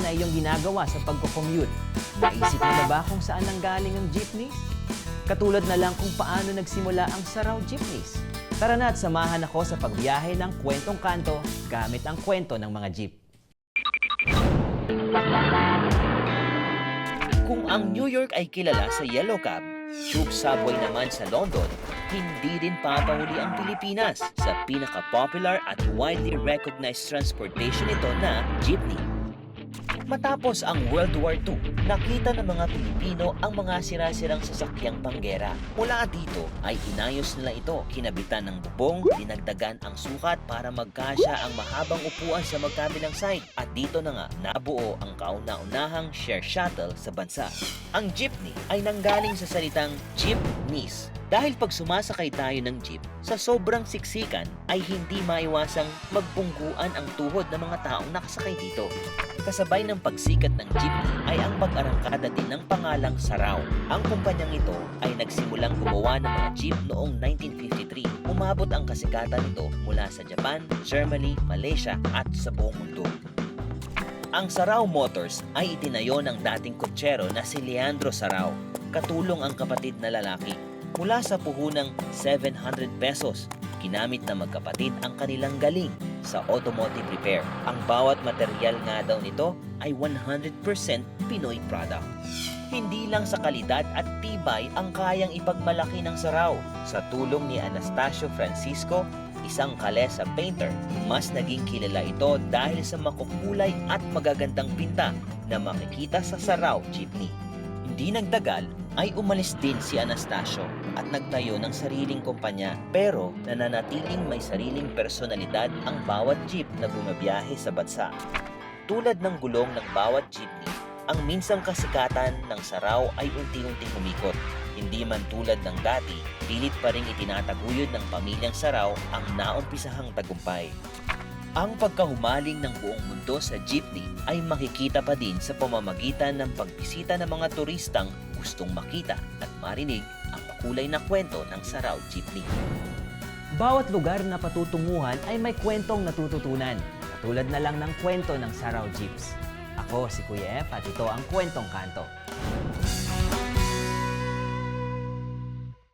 na iyong ginagawa sa pagko-commute? Naisip mo na ba kung saan nanggaling ang jeepneys? Katulad na lang kung paano nagsimula ang Saraw Jeepneys. Tara na at samahan ako sa pagbiyahe ng kwentong kanto gamit ang kwento ng mga jeep. Kung ang New York ay kilala sa Yellow Cab, Tube Subway naman sa London, hindi din papahuli ang Pilipinas sa pinaka-popular at widely recognized transportation nito na jeepney. Matapos ang World War II, nakita ng mga Pilipino ang mga sirasirang sasakyang panggera. Mula dito ay inayos nila ito, kinabitan ng bubong, dinagdagan ang sukat para magkasya ang mahabang upuan sa magkabilang side. At dito na nga nabuo ang kauna-unahang share shuttle sa bansa. Ang jeepney ay nanggaling sa salitang jeepneys. Dahil pag sumasakay tayo ng jeep, sa sobrang siksikan ay hindi maiwasang magbungguan ang tuhod ng mga taong nakasakay dito. Kasabay ng pagsikat ng jeepney ay ang pag-arangkada din ng pangalang Saraw. Ang kumpanyang ito ay nagsimulang gumawa ng mga jeep noong 1953. Umabot ang kasikatan nito mula sa Japan, Germany, Malaysia at sa buong mundo. Ang Sarao Motors ay itinayo ng dating kutsero na si Leandro Sarao. Katulong ang kapatid na lalaki. Mula sa puhunang 700 pesos, ginamit na magkapatid ang kanilang galing sa automotive repair. Ang bawat material nga daw nito ay 100% Pinoy product. Hindi lang sa kalidad at tibay ang kayang ipagmalaki ng Sarao. Sa tulong ni Anastasio Francisco, isang kalesa painter, mas naging kilala ito dahil sa makukulay at magagandang pinta na makikita sa Sarao Jeepney. Hindi nagdagal ay umalis din si Anastasio at nagtayo ng sariling kumpanya pero nananatiling may sariling personalidad ang bawat jeep na bumabiyahe sa bansa. Tulad ng gulong ng bawat jeepney, ang minsang kasikatan ng saraw ay unti-unting umikot. Hindi man tulad ng dati, pilit pa rin itinataguyod ng pamilyang saraw ang naumpisahang tagumpay. Ang pagkahumaling ng buong mundo sa jeepney ay makikita pa din sa pamamagitan ng pagbisita ng mga turistang gustong makita at marinig ang makulay na kwento ng Saraw Jeepney. Bawat lugar na patutunguhan ay may kwentong natututunan. Katulad na lang ng kwento ng Saraw Jeeps. Ako si Kuya F at ito ang Kwentong Kanto.